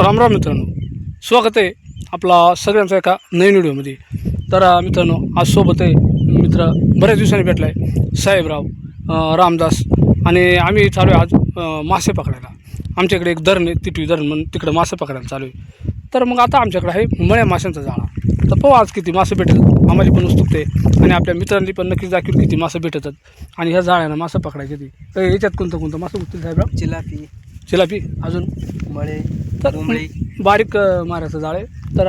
रामराम मित्रांनो. स्वागत आहे आपला सगळ्यांचा एका नवीन व्हिडिओमध्ये. तर मित्रांनो आज सोबत आहे मित्र बऱ्याच दिवसांनी भेटला आहे साहेबराव रामदास आणि आम्ही चालू आहे आज मासे पकडायला. आमच्याकडे एक धरण आहे तिटवी धरण म्हणून तिकडं मासे पकडायला चालू आहे. तर मग आता आमच्याकडे आहे मळ्या माशांचा जाळा. तर पाहू आज किती मासे भेटतात. आम्हाला पण उत्सुकते आणि आपल्या मित्रांनी पण नक्कीच दाखवून किती मासे भेटतात. आणि ह्या जाळ्यानं मासे पकडायचे ती. तर याच्यात कोणतं कोणतं मासे उठतील साहेबराव? चिलापी चिलापी अजून मळे तर बारीक मारायचं जाळे. तर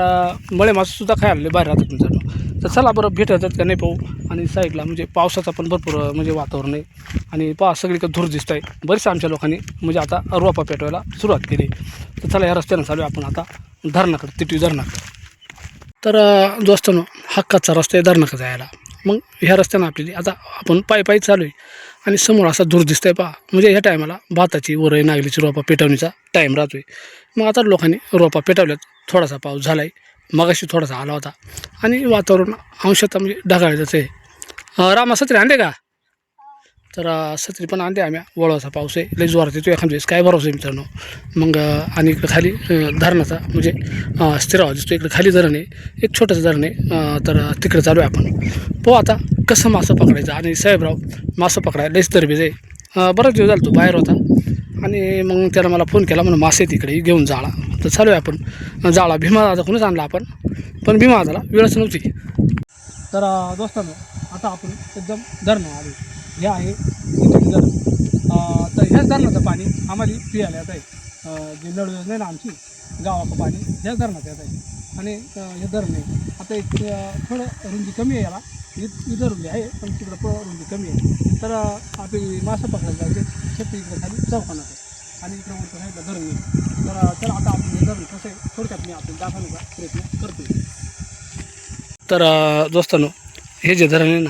मळे मासे सुद्धा खायला बाहेर राहतात मित्रांनो तर चला बरं भेटतात का नाही पाहू. आणि साईडला म्हणजे पावसाचा पण भरपूर म्हणजे वातावरण आहे. आणि पहा सगळीकडे धूर दिसत आहे बरेचशा आमच्या लोकांनी म्हणजे आता रोपा पेटवायला सुरुवात केली. तर चला या रस्त्यानं चालू आहे आपण आता. धरणाकडे तिटवी धरणाकडे. तर अ, दोस्तांनो हक्काचा रस्ता आहे धरणाकडे जायला. मग ह्या रस्त्यानं आपल्याला आता आपण पायी पायी चालू आहे आणि समोर असा धूर दिसतंय पहा. म्हणजे ह्या टायमाला भाताची वरई नागलीची रोपा पेटवणीचा टाईम राहतोय. मग आता लोकांनी रोपा पेटवल्यात. थोडासा पाऊस झाला आहे मगाशी थोडासा आला होता. आणि वातावरण अंशतः म्हणजे ढगाळायचं आहे अं, रामा सत्री आणले का? तर सत्री पण आणते आम्ही. वळवाचा पाऊस आहे. लई जोरात येतो एखाद्या वेळेस. काय भरोसा आहे मित्रांनो? मग आणि इकडं खाली धरणाचा म्हणजे अं, स्थिर आवाज दिसतो इकडं खाली धरण आहे. एक छोटंसं धरण आहे. तर तिकडे चालू आहे आपण. पाहू आता कसं मासं पकडायचं. आणि साहेबराव मासं पकडायला लईच तरबेज आहे. बराच दिवस झाला तो बाहेर होता. आणि मग त्याला मला फोन केला म्हणून मासे तिकडे घेऊन जाळा. तर चालू आहे आपण जाळा. भीमा दादाकडूनच आणला आपण. पण भीमा दादाला वेळच नव्हती. तर दोस्तांनो आता आपण एकदम धरणं आलो. हे आहे तिथे धरण तर ह्याच धरणाचं पाणी. आम्हाला पियाला येत आहे. जे नळ योजना आहे ना आमची गावाचं पाणी ह्याच धरणात येत आहे आणि हे धरण आहे. आता एक थोडं रुंदी कमी आहे याला. इथं रुंदी आहे पण तिकडं प रुंदी कमी आहे. तर आपली मासं पकडायला जायचे. शेती इकडे खाली चौकानात आहे. आणि इकडं वरतं नाही धरण आहे. तर चला आता आपण हे धरण कसं आहे थोडक्यात मी आपण दाखवण्याचा प्रयत्न करतो तर दोस्तांनो हे जे धरण आहे ना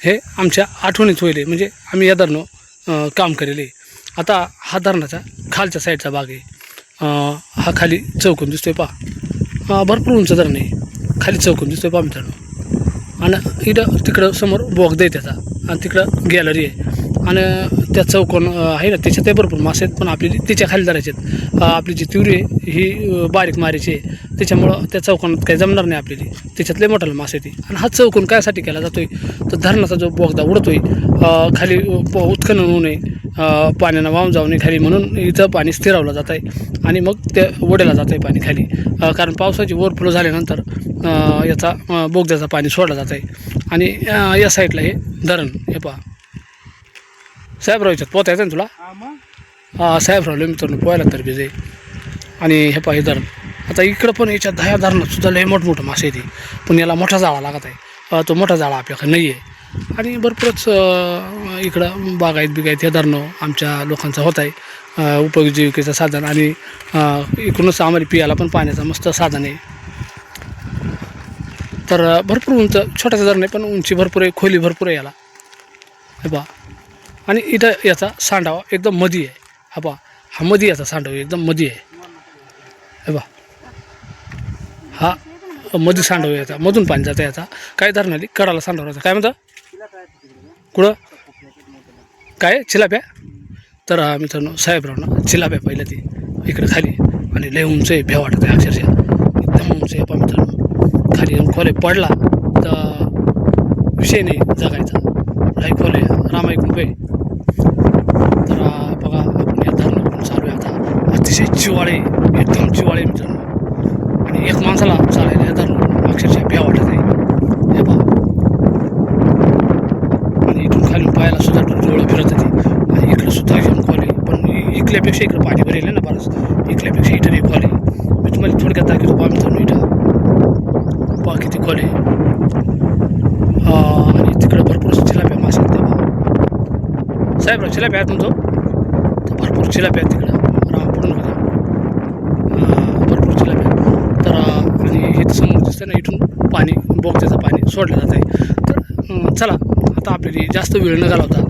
हे आमच्या आठवणीत होईल. म्हणजे आम्ही या धरणं काम करेल. आहे आता हा धरणाचा खालच्या साईडचा भाग आहे. हा खाली चौकून दिसतोय पहा. भरपूर उंच धरण आहे. खाली चौकून दिसतोय पहा मित्रांनो. आणि इथं तिकडं समोर बोगदा आहे त्याचा आणि तिकडं गॅलरी आहे. आणि त्या चौकोन आहे ना त्याच्यात भरपूर मासे आहेत पण आपली त्याच्याखाली धरायचे आहेत. आपली जी तिवरी आहे ही बारीक मारीची आहे. त्याच्यामुळं त्या चौकोनात काही जमणार नाही आपल्याला. त्याच्यातले मोठाला मासे येते आणि हा चौकोन कायसाठी केला जातोय? तर धरणाचा जो बोगदा उडतोय आहे खाली प- उत्खनन होऊ नये पाण्यानं वाहून जाऊ नये खाली म्हणून इथं पाणी स्थिरावलं जात आहे आणि मग ते ओढ्याला जात आहे पाणी खाली. कारण पावसाची ओव्हरफ्लो झाल्यानंतर याचा बोगद्याचा बोगद्याचं पाणी सोडलं जात आहे आणि या साईडला हे धरण हे पहा. साहेबराव याच्यात पोहता येतं ना तुला? हा मग? हा साहेबराव मित्रांनो पोहायला तर बिजे आणि हे पहा हे धरण. आता इकडं पण याच्या दह्या धरणात सुद्धा लय मोठमोठं मासे येते पण याला मोठा जाळा लागत आहे. तो मोठा जाळा आपल्याकडे नाही आहे आणि भरपूरच इकडं बागायत बिगायत हे धरणं आमच्या लोकांचं होत आहे. उपजीविकेचं साधन. आणि इकडूनच आम्हाला पियाला पण पाण्याचं मस्त साधन आहे. तर भरपूर उंच छोटासा धरण आहे पण उंची भरपूर आहे खोली भरपूर आहे याला. हे पहा. आणि इथं याचा सांडावा एकदम मधी आहे. हा पहा हा मधी याचा सांडावा एकदम मधी आहे. हे पहा. हा मधी सांडव याचा मधून पाणी जातं याचा. काय धरणाली कडाला सांडवण्याचा काय म्हणतं? कुठं? काय? चिलाप्या? तर मित्रांनो साहेबराव ना चिलाप्या पहिलं ती. इकडे खाली. आणि लय उंच आहे भ्या वाटत आहे अक्षरशः. एकदम उंच आहे पण मित्रांनो. खाली येऊन खोले पडला. तर विषय नाही जगायचा. लाईक खोले रामाई कृपे तर आ, बघा आपण या धरणावरून चालू आहे आता अतिशय चिवाळे एकदम चिवाळे मित्रांनो आणि एक माणसाला चालायला या अक्षरशः भ्या वाटत आहे हे पहा. आणि इथून खाली पायाला सुद्धा डोळं फिरत होते. आणि इकडं सुद्धा घेऊन खोले पण इकल्यापेक्षा इकडं पाणी भरेल ना बरंच. इकल्यापेक्षा इथं नाही खोले मी तुम्हाला थोडक्यात दाखवतो पहा मित्रांनो इथं. पहा किती खोले आणि तिकडं भरपूर चिलाप्या मासे आहेत तेव्हा चिलाप्या तुमचं? भरपूर चिलाप्या तिकडं. राम भरपूर चिलाप्या आहेत तर आणि हे समोर दिसतं ना इथून पाणी बोगद्याचं पाणी सोडलं जात आहे. तर चला आता आपल्याला जास्त वेळ न घालवता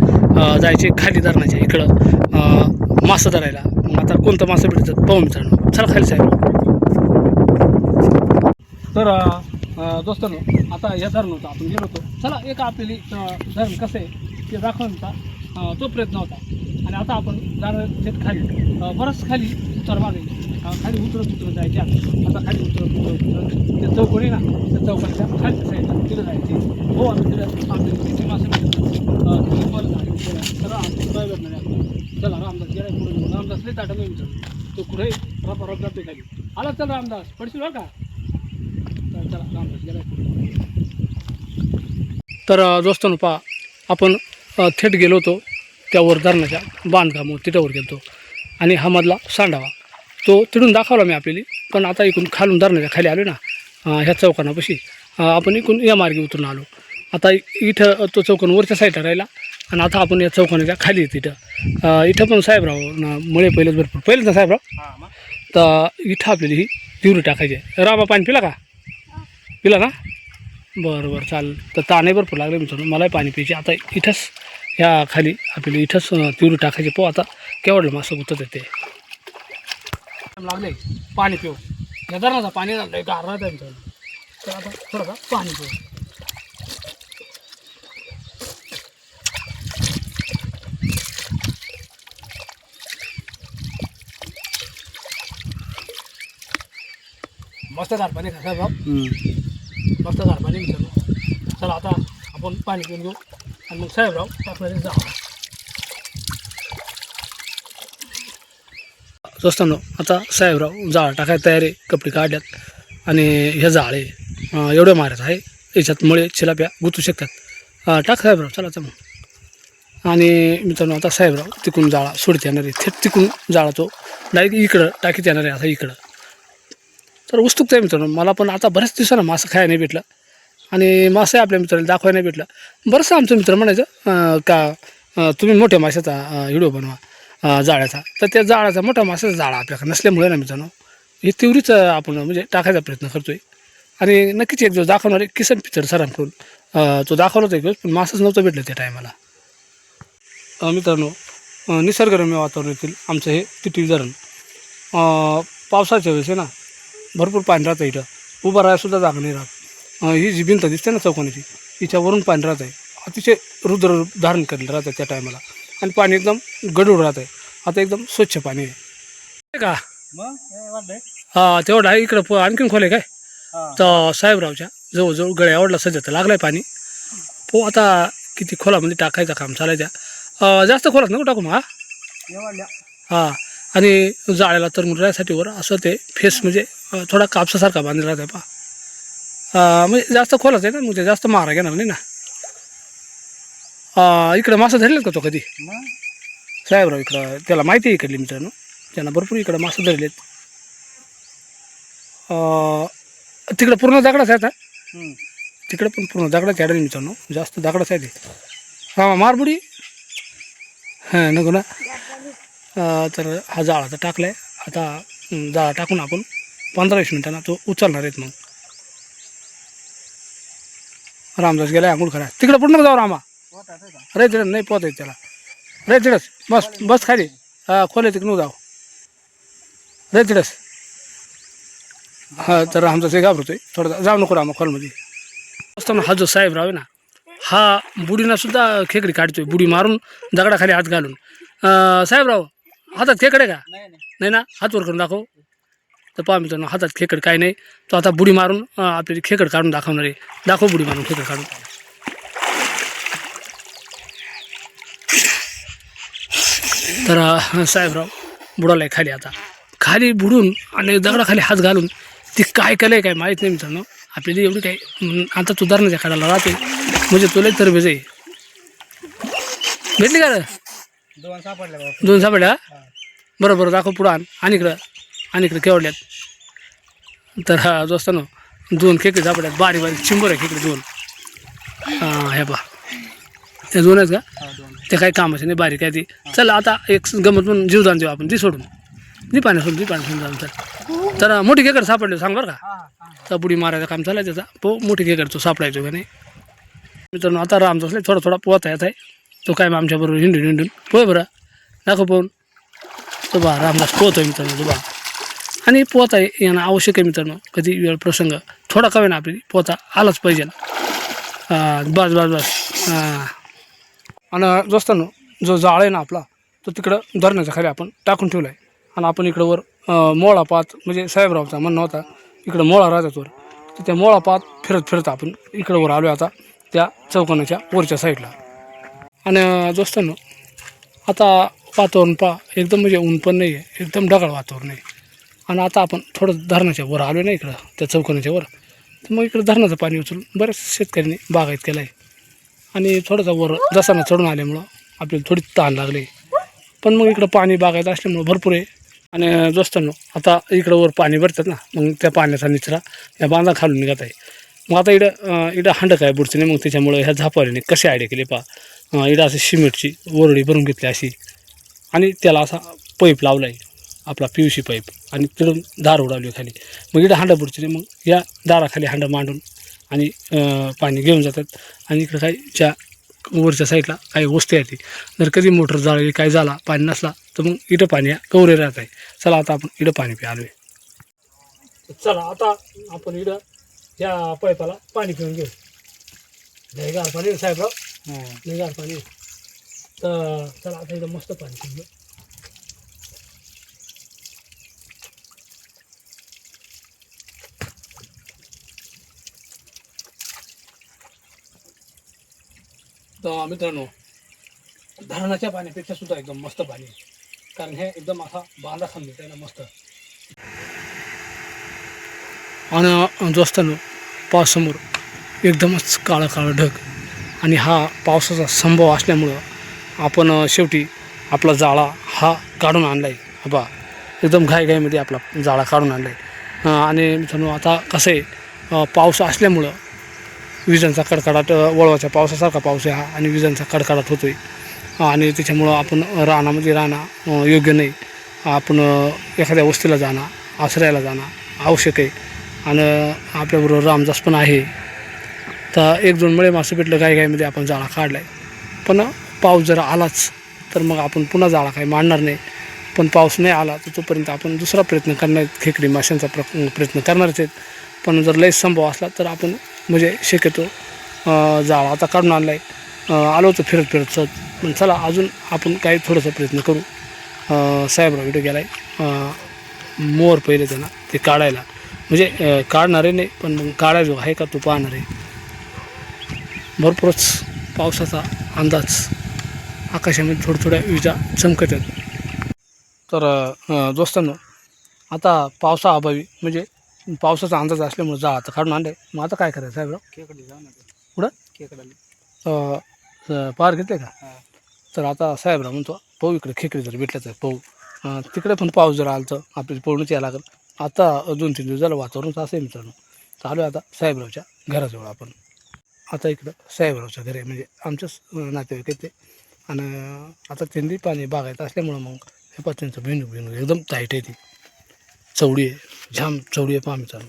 अं, जायचे खाली धरणाच्या इकडं अं, मासं धरायला. मग आता कोणतं मासं भेटतं पाहून मित्रांनो चला खाली साहेब. तर दोस्तांनो आता या धरण होतं. आपण गेलो होतो. चला एक आपली धरण कसं आहे ते दाखवण्याचा तो प्रयत्न होता. आणि आता आपण जाणार थेट खाली. बरंच खाली उतार मागे. खाली उतरत उतरत जायचे आता खाली उतरत उतरत उतरत त्या चौकोन आहे ना? त्या चौकाच्या खालच्या साईडला तिथं जायचे. हो आम्ही तिथं आपल्याला किती मासे बरं झाले तर आमचं काय भेटणार आहे चला रामदास गेला पुढे रामदास लई ताटा नाही विचारलं तो कुठे? रप रप जाते खाली. आला चल रामदास. पडशील बरं का? चला चला, रामदास गेला तर दोस्तांनो पहा आपण थेट गेलो होतो त्यावर धरणाच्या बांधकामावर तिथवर गेलो होतो. आणि हा मधला सांडावा. तो तिथून दाखवला मी आपल्याला पण आता इकडून खालून धरणाच्या खाली आलो ना ह्या चौकानापाशी आपण इकडून या मार्गे उतरून आलो. आता इथं तो चौकान वरच्या साईडला राहिला आणि आता आपण या चौकानाच्या खाली तिथं अ, इथं पण साहेबराव ना मुळे पहिलेच भरपूर. पहिलेच ना साहेबराव? तर इथं आपल्याला ही तिवरी टाकायची आहे. राबा पाणी पिला का? पिला ना? बरं बरं चालेल. तर ताणे भरपूर लागले मित्रांनो. मलाही पाणी प्यायचे. आता इथंच ह्या खाली आपल्याला इथंच तिवरी टाकायचे. पो आता केवढलं मासं गुतत येते लागले पाणी पिऊ. या धरणाचा पाणी लागलं गार राहत आहे मित्रांनो तर आता थोडंसं पाणी पिऊ. मस्त पाणी खा साहेब मस्त गार पाणी चला आता आपण पाणी पिऊन घेऊ. आणि मग साहेबराव आपल्याला जाऊ दोस्तांनो आता साहेबराव जाळ टाकायला तयारी कपडे काढल्यात आणि हे जाळ आहे. एवढं मारत आहे. याच्यात मुळे चिलाप्या गुतू शकतात. टाक साहेबराव चला चला. मग आणि मित्रांनो आता साहेबराव तिकून जाळा सोडत येणार आहे. थेट तिकून जाळा तो डायरेक्ट इकडं टाकीत येणार आहे आता इकडं. तर उत्सुकता आहे मित्रांनो मला पण आता बऱ्याच दिवसानं मासं खायला नाही भेटलं. आणि मासे आपल्या मित्राला दाखवायला नाही भेटलं. बरंचसं आमचं मित्र म्हणायचं का तुम्ही मोठ्या माशाचा व्हिडिओ बनवा जाळ्याचा. तर त्या जाळ्याचा मोठा माशाचा जाळा आपल्याकडे नसल्यामुळे ना मित्रांनो हे तेवढीच आपण म्हणजे टाकायचा प्रयत्न करतो आहे आणि नक्कीच एक दिवस दाखवणार आहे किसन पिक्चर सरांकडून. तो दाखवला होता एक दिवस पण मासच नव्हतं भेटलं त्या टायमाला. मित्रांनो निसर्गरम्य वातावरण येथील आमचं हे तिटी धरण. पावसाच्या वेळेस आहे ना भरपूर पाणी राहतं इथं. उभं राहायसुद्धा जागा नाही राहत. ही जी भिंत दिसते ना चौकोनाची हिच्यावरून पाणी राहत आहे. अतिशय रुद्र धारण करेल राहतं त्या टायमाला आणि पाणी एकदम गडूळ राहत आहे. आता एकदम स्वच्छ पाणी आहे. का? हा तेवढं आहे. इकडं प- आणखीन खोले काय? तर साहेबरावच्या जवळजवळ गळ्या आवडला सध्या तर लागलाय पाणी. पो आता किती खोलामध्ये टाकायचं काम चालायच्या जास्त खोलात नको टाकू मग हा. हा आणि जाळ्याला तर राहण्यासाठी वर असं ते फेस म्हणजे थोडा कापसासारखा बांधला राहत आहे पा म्हणजे जास्त खोलच आहे ना मग ते जास्त मारा घेणार नाही ना. इकडं मासं धरले का तो कधी? साहेबराव इकडं त्याला माहिती आहे इकडली मित्रांनो. त्यांना भरपूर इकडं मासं धरलेत. तिकडं पूर्ण दगडाच आहे आता तिकडे पण पूर्ण दगडाच आहे मित्रांनो. जास्त दगडाच आहे ते. हा मारबुडी? हां नको ना. तर हा जाळा तर टाकला आहे आता जाळा टाकून आपण पंधरा वीस मिनिटांना तो उचलणार आहेत मग. रामदास गेला आंघोळ करा तिकडं पूर्ण जाऊ रामा. रे तिकडं नाही पोहत त्याला. रे तिकडंच बस बस खाली. हा खोले तिकडून जाऊ. रे तिकडंच. हा तर आमचा ते घाबरतोय. थोडं जाऊ नको रामा खोलमध्ये. असताना हा जो साहेबराव आहे ना हा बुडीना सुद्धा खेकडी काढतोय. बुडी मारून दगडाखाली हात घालून. साहेबराव हातात खेकडे का? नाही ना? हात वर करून दाखव. तर पहा मित्रांनो हातात खेकड काय नाही. तो आता बुडी मारून आपली खेकड काढून दाखवणार आहे. दाखव बुडी मारून खेकड काढून. तर साहेबराव बुडालाय खाली आता. खाली बुडून आणि दगडाखाली हात घालून ती काय केलंय काय माहीत नाही मित्रांनो. आपल्याला एवढी काय आता तू धरणाच्या काढायला राहते म्हणजे तुला तर आहे. भेटली का? दोन सापडले दोन सापड्या बरं बरं दाखव पुढं आण. आणि इकडं. आणि इकडं केवढ्यात? तर हा जो असतो ना दोन खेकडे सापड्यात बारीक बारीक चिंबर आहे खेकडे दोन. हां हे बा त्या दोन आहेत का? ते काही कामाचे नाही बारीक आहे ती. चल आता एक गमत म्हणून जीवदान देऊ आपण. ती सोडून. ती पाणी सोडून ती पाणी सोडून जाऊन तर मोठी खेकड सापडले सांग बरं का? बुडी मारायचं काम चालायचं त्याचा. पो मोठी खेकड तो सापडायचो का नाही? मित्रांनो आता रामचा असले थोडा थोडा पोहता येत आहे. तो काय मग आमच्याबरोबर हिंडून हिंडून. पोय बरं. दाखव पोहून. तो बा रामदास पोहतोय मित्रांनो तो बा आणि पोहता येणं आवश्यक आहे मित्रांनो. कधी वेळ प्रसंग थोडा कमी ना आपली पोहता आलाच पाहिजे ना. बस बस बस. हां. आणि जो जो जाळ आहे ना आपला तो तिकडं धरणाच्या खाली आपण टाकून ठेवला आहे आणि आपण इकडं वर मोळा पात म्हणजे साहेबरावचा म्हणणं होता इकडं मोळा राजाचवर तर त्या मोळा पात फिरत फिरत आपण इकडं वर आलो आता त्या चौकोनाच्या वरच्या साईडला. आणि अं, दोस्तांनो आता वातावरण पा एकदम म्हणजे ऊन पण नाही आहे एकदम ढगाळ वातावरण आहे. आणि आता आपण थोडं धरणाच्या वर आलो ना इकडं त्या चौकोनाच्या वर. तर मग इकडं धरणाचं पाणी उचलून बऱ्याच शेतकऱ्यांनी बागायत केलं आहे आणि थोडंसं वर जसाना चढून आल्यामुळं आपल्याला थोडी ताण लागली. पण मग इकडं पाणी बागायचं असल्यामुळं भरपूर आहे. आणि दोस्तांनो आता इकडं वर पाणी भरतात ना मग त्या पाण्याचा निचरा या बांधा खालून निघत आहे. मग आता इकडं इडं हांडक आहे बुडचं नाही मग त्याच्यामुळं ह्या झापारीने कसे आयडिया केले पा इडं असं सिमेंटची वरडी भरून घेतली अशी. आणि त्याला असा पाईप लावला आहे आपला पी यू सी पाईप आणि तिथून दार उडावली खाली. मग इकडं हांडा बुडचे मग या दाराखाली हांडा मांडून आणि पाणी घेऊन जातात. आणि इकडं काही ज्या वरच्या साईडला काही वस्ती आहे ती. जर कधी मोटर जाळली काय झाला पाणी नसला तर मग इथं पाणी कवरे राहत आहे. चला आता आपण इथं पाणी प्यालोय. चला आता आपण इथं या पाईपाला पाणी पिऊन घेऊ. लय गार पाणी आहे साहेबराव. लय गार पाणी आहे. तर चला आता इथं मस्त पाणी पिऊन घेऊ तर मित्रांनो धरणाच्या पाण्यापेक्षा सुद्धा एकदम मस्त पाणी कारण हे एकदम असा बांधा खाल्ले त्याला मस्त. आणि दोस्तांनो पावसामोर एकदमच काळं काळं ढग. आणि हा पावसाचा संभव असल्यामुळं आपण शेवटी आपला जाळा हा काढून आणला आहे बा एकदम घाईघाईमध्ये आपला जाळा काढून आणला आहे आणि मित्रांनो आता कसं आहे पाऊस असल्यामुळं विजांचा कडकडाट वळवाच्या पावसासारखा पाऊस आहे हा आणि विजांचा कडकडाट होतो आहे आणि त्याच्यामुळं आपण रानामध्ये राहणं योग्य नाही. आपण एखाद्या वस्तीला जाणं आश्रयाला जाणं आवश्यक आहे. आणि आपल्याबरोबर रामदास पण आहे. तर एक दोन मळे मासे भेटलं गाय गायमध्ये आपण जाळा काढला आहे पण पाऊस जर आलाच तर मग आपण पुन्हा जाळा काही मांडणार नाही. पण पाऊस नाही आला तर तोपर्यंत आपण दुसरा प्रयत्न करणार खेकडी माशांचा प्र प्रयत्न करणारच आहेत. पण जर लय संभव असला तर आपण म्हणजे शक्यतो जाळा आता काढून आणला आहे आलो होतो फिरत फिरत सहज. पण चला अजून आपण काही थोडंसं प्रयत्न करू. साहेबराव इथं गेला आहे मोर पहिले त्यांना ते काढायला. म्हणजे काढणारे नाही पण मग काढायचो आहे का तो पाहणार आहे. भरपूरच पावसाचा अंदाज. आकाशामध्ये थोड्या थोड्या विजा चमकत आहेत. तर दोस्तांनो आता पावसाअभावी म्हणजे पावसाचा अंदाज असल्यामुळे जा आता काढून आणले मग आता काय करायचं जाऊ ना ते कुठं पार घेतले का? हा. तर आता साहेबराव म्हणतो पाहू इकडे खेकडे जर भेटलं तर पाहू. तिकडे पण पाऊस जर आला तर आपल्याला पळूनच यायला लागेल. आता दोन तीन दिवस झालं वातावरण असं आहे मित्रांनो. चालू आहे आता साहेबरावच्या घराजवळ आपण. आता इकडं साहेबरावच्या घरी म्हणजे आमच्याच नातेवाईक आहेत ते. आणि आता त्यांनी पाणी बागायचं असल्यामुळं मग हे पा त्यांचं भेंडू भेंडू एकदम टाईट आहे ती. चवडी आहे. जाम चवडी आहे पहा मित्रांनो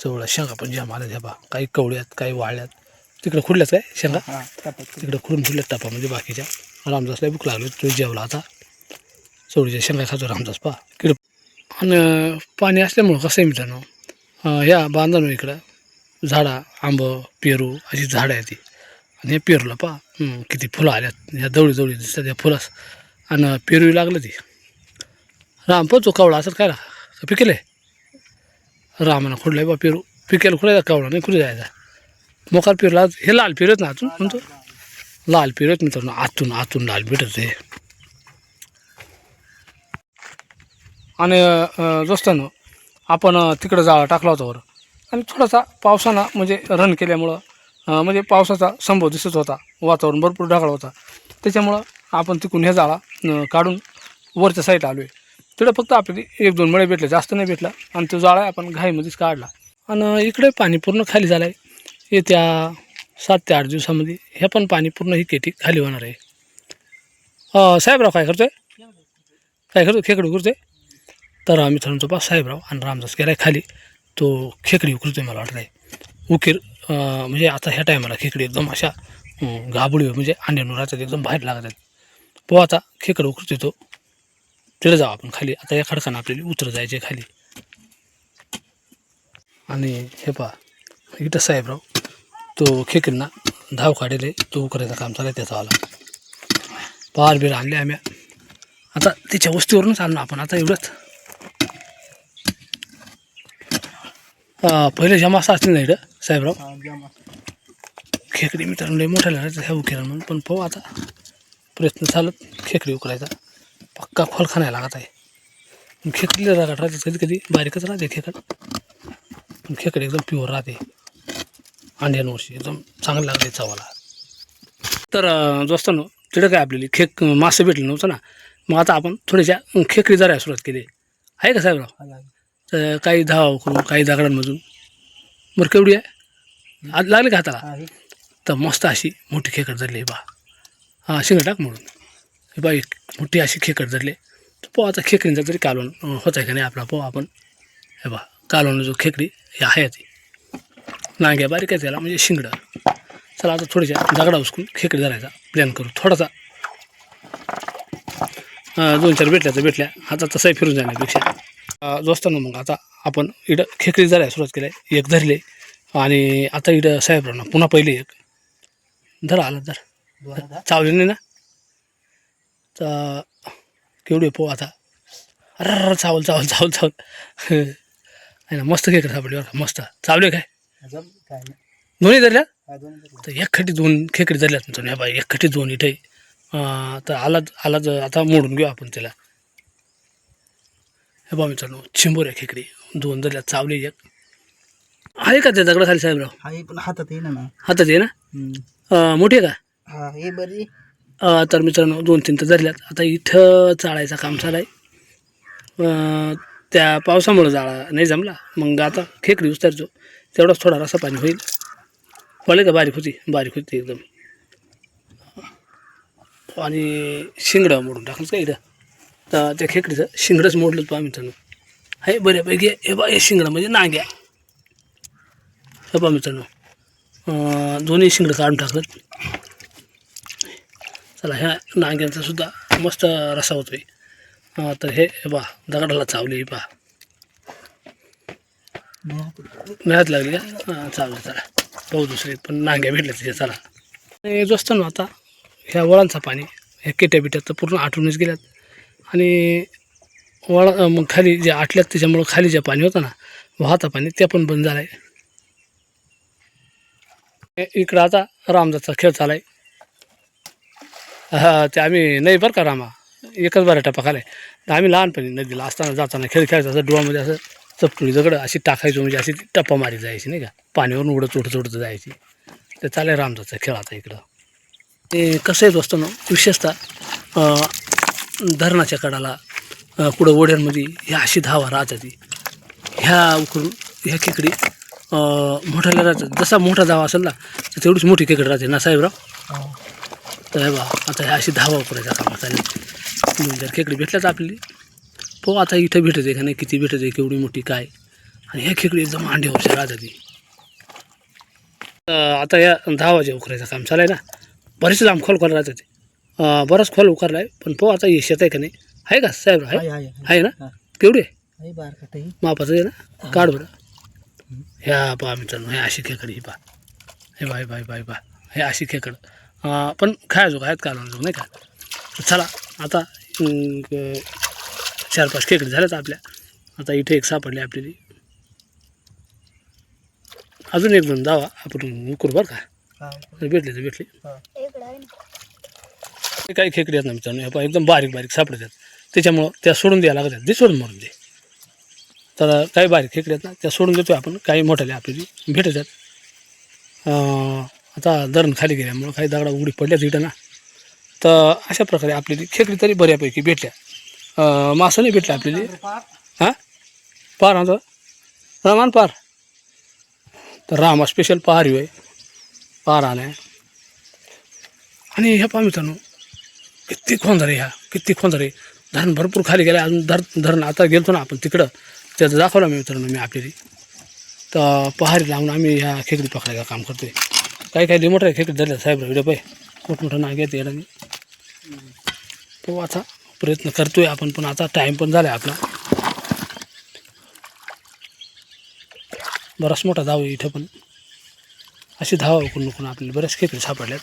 चवळा शेंगा पण जाम आल्या ह्या पहा. काही कवड्यात काही वाळ्यात. तिकडे खुडल्यात काय शेंगा? तिकडे खुडून खुडल्यात टापा म्हणजे बाकीच्या. रामदासला भूक लागली तो जेवला आता. चवळीच्या शेंगा खातो रामदास पहा. इकडे आणि पाणी असल्यामुळं कसं आहे मित्रांनो? ह्या बांधानो इकडं. झाडा आंब पेरू अशी झाडं आहेत ती. आणि हे पेरूला पहा किती फुलं आल्यात. ह्या जवळी जवळी दिसतात या फुलास. आणि पेरू लागलं ती. राम पोचो कावळा असेल काय का आहे रामानं खुडलाय बा पेरू. पिकेला खुडायचा कावळा? नाही खुली जायचा मोकार पेरूला हे लाल पेरू ना अजून? म्हणतो. लाल पेरू मित्रांनो. आतून आतून लाल भेटत आहे आणि अं, दोस्तांनो आपण तिकडं जाळा टाकला होता वर. आणि थोडासा पावसानं म्हणजे रन केल्यामुळं म्हणजे पावसाचा संभव दिसत होता. वातावरण भरपूर ढगाळ होता. त्याच्यामुळं आपण तिकडून हे जाळा काढून वरच्या साईडला आलो आहे तिथं फक्त आपल्याला एक दोन मळे भेटले जास्त नाही भेटला आणि तो जाळा आपण घाईमध्येच काढला. आणि इकडे पाणी पूर्ण खाली झालं आहे येत्या सात ते आठ दिवसामध्ये हे पण पाणी पूर्ण ही केटी खाली होणार आहे. साहेबराव काय करतोय? काय करतो खेकडे करतोय तर आम्ही मित्रांनो पा साहेबराव आणि रामदास गेलाय खाली. तो खेकडी उकरतोय मला वाटत आहे उकीर म्हणजे आता ह्या टायमाला खेकडी एकदम अशा अं, म्हणजे अंड्यानं राहतात एकदम बाहेर लागत आहेत पोहाचा आता खेकडं उकरतोय तो. तिथे जाऊ आपण खाली. आता या खडकानं आपल्याला उतर जायचे खाली. आणि हे पहा इथं साहेबराव तो खेकडना धाव काढेल तो उकरायचं काम चालू त्याचा आला. पार बिर आणले आम्ही. आता तिच्या वस्तीवरूनच आणलो आपण आता एवढंच. पहिले जमासा असतील ना इकडं साहेबराव खेकडी मित्रांनो मोठ्या ह्या उकेरा म्हणून. पण पाहू आता प्रयत्न चालत खेकडी उकरायचा. पक्का खोल खाण्याला लागत आहे. खेकडीला राहत राहते कधी कधी बारीकच राहते खेकड. पण खेकडी एकदम प्युअर राहते. अंड्यांवरची एकदम चांगलं लागते चवाला. तर अं, दोस्तांनो तिकडं काय आपल्याला खेक मासे भेटले नव्हतं ना? मग आता आपण थोड्याशा खेकडी जरा सुरुवात केली. आहे का साहेबराव. तर काही धावा करून काही दगडांमधून. बरं केवढी आहे? आज लागली का हाताला? तर मस्त अशी मोठी खेकड धरली बा. हां शिंग टाक म्हणून. हे बा एक मोठी अशी खेकड धरली. तर पोहा आता खेकडींचा तरी कालवण होत आहे का नाही आपला पोहा आपण. हे बा कालवण जो खेकडी हे आहे ती. नांग्या बारीक आहे त्याला म्हणजे शिंगडं. चला आता थोड्याशा दगडा उचकून खेकडी धरायचा. प्लॅन करू. थोडासा दोन चार भेटल्या तर भेटल्या आता तसाही फिरून जाण्यापेक्षा दोस्तांनो मग आता आपण इकडं खेकडी धरायला सुरुवात केली आहे. एक धरले आणि आता इकडं साहेबरावना पुन्हा पहिले एक. धर आला धर. चावले नाही ना? तर केवढे पो आता. अरे चावल चावल चावल चावल. आहे ना मस्त खेकडे सापडले मस्त. चावले काय? नाही. दोन्ही धरल्या? हा. तर एक खट्टी दोन खेकडे धरल्यात मित्रांनो ह्या बाई एक खट्टी दोन इथे. तर आला आला तर आता मोडून घेऊ आपण त्याला. हे बा मित्रांनो चिंबोर आहे खेकडी. दोन धरल्यात चावले एक. आहे का त्या दगडाखाली साहेबराव? पण हातात येईना ना. हातात आहे ना? मोठी आहे का? हा हे बरी. तर मित्रांनो दोन तीन तर धरल्यात. आता इथं चाळायचं काम चालू आहे त्या पावसामुळं जाळा नाही जमला. मग आता खेकडी उचतारतो तेवढाच थोडा रसा पाणी होईल. होईल का बारीक होती. बारीक होती एकदम. आणि शिंगडं मोडून टाकलं का इथं? तर त्या खेकडीचं शिंगडंच मोडलं पहा मित्रांनो. हे बऱ्यापैकी. हे बा हे शिंगडं म्हणजे नाग्या. हे पहा मित्रांनो. दोन्ही शिंगडं काढून टाकलं चला ह्या नांग्यांचा सुद्धा मस्त रसा होतो आहे तर हे बा दगडाला चावली पहा नाही मिळत लागली का? हां चावलं चला. पाहू दुसरे पण नांग्या भेटल्या तिथे चला. आणि जो असतो ना आता ह्या वळांचं पाणी ह्या केट्या बिट्या तर पूर्ण आटूनच गेल्यात. आणि वळा मग खाली जे आटल्यात त्याच्यामुळं खाली जे पाणी होतं ना वाहता पाणी ते पण बंद झालं आहे इकडं आता रामदासचा खेळ चालाय. ते आम्ही नाही बरं का रामा? एकच बरं टप्पा खालाय तर आम्ही लहानपणी नदीला असताना जाताना खेळ खेळायचा असं डोळ्यामध्ये असं चपटुळी दगड अशी टाकायचो म्हणजे अशी टप्पा मारी जायची नाही का? पाण्यावरून उडत उडत उडत जायची. ते चालेल रामदासचा खेळाचा इकडं. ते कसं येत असतं ना विशेषतः धरणाच्या कडाला कुठं ओढ्यांमध्ये ह्या अशी धावा राहतात ती. ह्या उकरून ह्या खेकडी मोठ्याला राहतात जसा मोठा धावा असेल ना तर तेवढीच मोठी खेकडी राहते ना साहेबराव? हो. तर हे बा आता ह्या अशी धावा करायचा दोन चार खेकडी भेटल्याच आपली हो आता इथं भेटत आहे का नाही किती भेटत आहे केवढी मोठी काय. आणि ह्या खेकडी एकदम अंड्यावरच्या राहतात ती आता या धावाच्या उकरायचं काम चालू आहे ना. बरेच लांब खोल खोल राहतात. ते बराच खोल उकरला आहे पण पो आता यश येत आहे का नाही. आहे का साहेब आहे. आहे ना. केवढी? आहे. मापाचं आहे ना? काढ बरं. ह्या पहा मित्रांनो हे अशी खेकडी ही पहा. हे बाय बाय बाय बा हे अशी खेकड. पण खायचो खायत का नाही का चला आता चार पाच खेकडी झाल्यात आपल्या. आता इथे एक सापडली आपल्याला. अजून एक दोन दावा आपण करू बरं का? हा. भेटले तर भेटले. काही खेकडी आहेत ना मित्रांनो हे एकदम बारीक बारीक सापडतात त्याच्यामुळं त्या सोडून द्यायला लागतात ते सोडून मारून दे. तर काही बारीक खेकडी आहेत ना त्या सोडून देतो आपण काही मोठ्याले आपल्याला भेटतात अं, आता धरण खाली गेल्यामुळं काही दगडा उघडी पडल्याच इथं ना. तर अशा प्रकारे आपल्याला खेकडी तरी बऱ्यापैकी भेटल्या. मासं नाही भेटल्या आपल्याला. हां? पार आणतो रामान पार. तर रामा स्पेशल पहार आहे पार आलाय. आणि ह्या पहा मित्रांनो किती खोंदरे ह्या किती खोंदरे धरण भरपूर खाली गेलं अजून धर धरण आता गेलतो ना आपण तिकडं. त्याचं दाखवलं मी मित्रांनो मी आपल्याला. तर पहारी लावून आम्ही ह्या खेकडी पकडायचं काम करतोय. काही काही मोठ्या खेकडे धरल्या साहेब व्हिडिओ पाय मोठमोठं नाग येते याला मी तो आता प्रयत्न करतोय आपण पण आता टाईम पण झाला आपला. बराच मोठा धाव आहे इथं पण. अशी धावा उकरून नको आपल्याला. बरेच खेकडे सापडल्यात.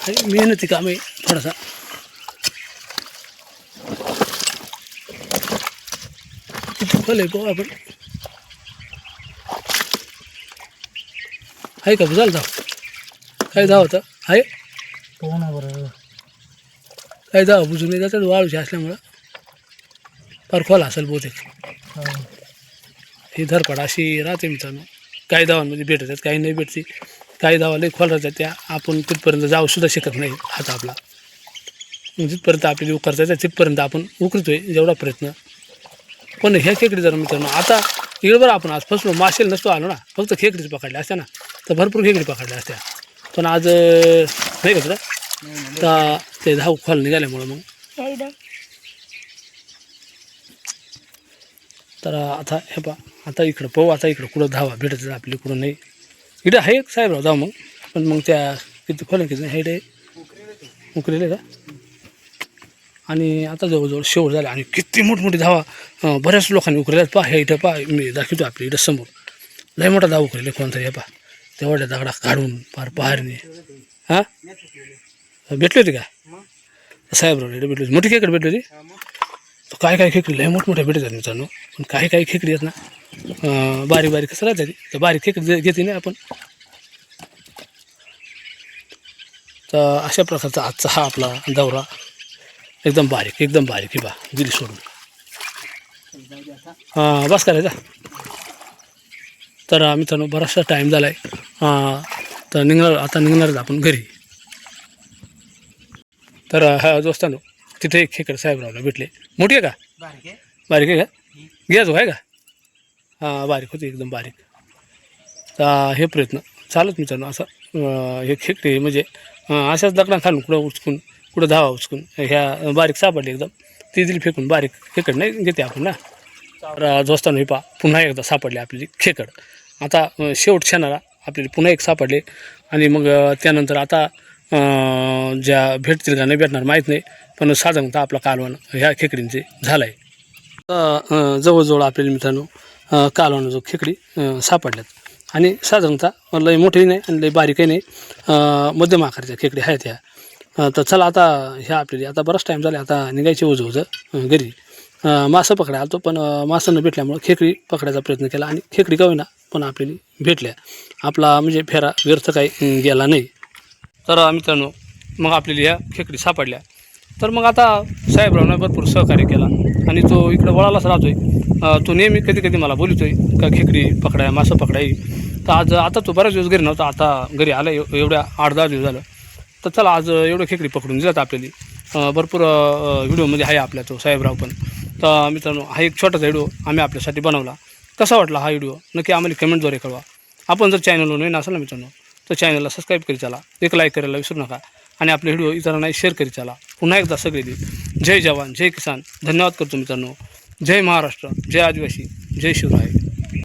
आहे मेहनती काम आहे थोडासा. किती आहे पाहू आपण. आहे का? झालं धाव. काय धाव होतं आहे पाहू ना बरं. काय धाव. बुजून नाही जातात वाळूची असल्यामुळं. फार खोल असेल बहुतेक. हा. धरपड अशी राहते मित्रांनो. काही धावांमध्ये भेटतात काही नाही भेटते. काही धावा लई खोल राहतात त्या. आपण तिथपर्यंत जाऊ सुद्धा शकत नाही हात आपला. जिथपर्यंत आपल्याला उकरता येतं तिथपर्यंत आपण उकरतोय जेवढा प्रयत्न. पण ह्या खेकडी जर मित्रांनो आता इकडे बरं आपण आज फसलो मासेल नसतो आलो ना. फक्त खेकडीच पकडल्या असत्या ना. तर भरपूर खेकडी पकडल्या असत्या. पण आज नाही का तुला? तर ते धाव खोल निघाल्यामुळं मग. तर आता हे पा आता इकडं पाहू आता इकडं कुठं धावा भेटत आपली कुठं नाही. इकडं आहे एक साहेबराव धाव मग. पण मग त्या किती खोल किती नाही हाईट आहे. उकलेले का? आणि आता जवळजवळ शेवट झाला आणि किती मोठमोठी धावा बऱ्याच लोकांनी उकरल्या पहा हे इथं पहा मी दाखवतो आपल्या इथं समोर. लय मोठा धाव उकरले कोणतरी हे पहा. तेवढ्या दगडा काढून पार पहारणे. हां? भेटली होती का? साहेबराव इकडे भेटली होती. मोठी खेकडी भेटली होती? तर काय काय खेकडी लय मोठमोठ्या भेटतात मित्रांनो. पण काही काही खेकडी आहेत ना बारीक बारीक कसं राहतात तर बारीक खेकडी घेते ना आपण. तर अशा प्रकारचा आजचा हा आपला दौरा. एकदम बारीक एकदम बारीक. ही बा दिली सोडून. हां बस करायचा. तर मित्रांनो बराचसा टाईम झाला आहे तर निघणार आता निघणारच आपण घरी. तर हा दोस्तानो तिथे एक खेकड साहेबरावला भेटले. मोठी आहे का? बारीक आहे. बारीक आहे का? घ्यायचो आहे का? हां बारीक होती एकदम बारीक. तर हे प्रयत्न चालत मित्रांनो असं हे खेकडे म्हणजे अशाच दगडा खालून कुठं उचकून कुठं धावा उचकून ह्या बारीक सापडली एकदम. ती दिली फेकून बारीक खेकड नाही घेते आपण ना. तर दोस्तांनो हे पा पुन्हा एकदा सापडली आपली खेकड. आता शेवट क्षणाला आपल्याला पुन्हा एक सापडले. आणि मग त्यानंतर आता ज्या भेटतील का नाही भेटणार माहीत नाही पण साधारणतः आपला कालवण ह्या खेकडींचे झालं आहे जवळजवळ आपल्याला मित्रांनो कालवण जो खेकडी सापडल्यात. आणि साधारणतः लय मोठी नाही आणि लय बारीकही नाही मध्यम आकाराच्या खेकडी आहेत ह्या. तर चला आता ह्या आपल्याला आता बराच टाईम झाला आता निघायचे ओझं ओझं घरी. मासं पकडायला आलो पण मासं न भेटल्यामुळं खेकडी पकडायचा प्रयत्न केला आणि खेकडी का होईना पण आपल्याला भेटल्या. आपला म्हणजे फेरा व्यर्थ काही गेला नाही. तर मित्रांनो मग आपल्याला ह्या खेकडी सापडल्या. तर मग आता साहेबरावनं भरपूर सहकार्य केला. आणि तो इकडं वळालाच राहतोय. आहे तो नेहमी कधी कधी मला बोलतोय का खेकडी पकडाय मासं पकडाय? तर आज आता तो बऱ्याच दिवस घरी नव्हता. आता घरी आला एव- एवढ्या आठ दहा दिवस झालं. तर चला आज एवढं खेकडी पकडून दिलात आपल्याला. भरपूर व्हिडिओमध्ये आहे आपल्या तो साहेबराव पण. तर मित्रांनो हा एक छोटासा व्हिडिओ आम्ही आपल्यासाठी बनवला. कसा वाटला हा व्हिडिओ नक्की आम्हाला कमेंटद्वारे कळवा. आपण जर चॅनलवर नवीन असाल ना मित्रांनो तर चॅनलला सबस्क्राईब करी चला. एक लाईक करायला विसरू नका. आणि आपले व्हिडिओ इतरांनाही शेअर करी चला. पुन्हा एकदा सगळे जय जवान जय किसान. धन्यवाद करतो मित्रांनो. जय महाराष्ट्र जय आदिवासी जय शिवराय.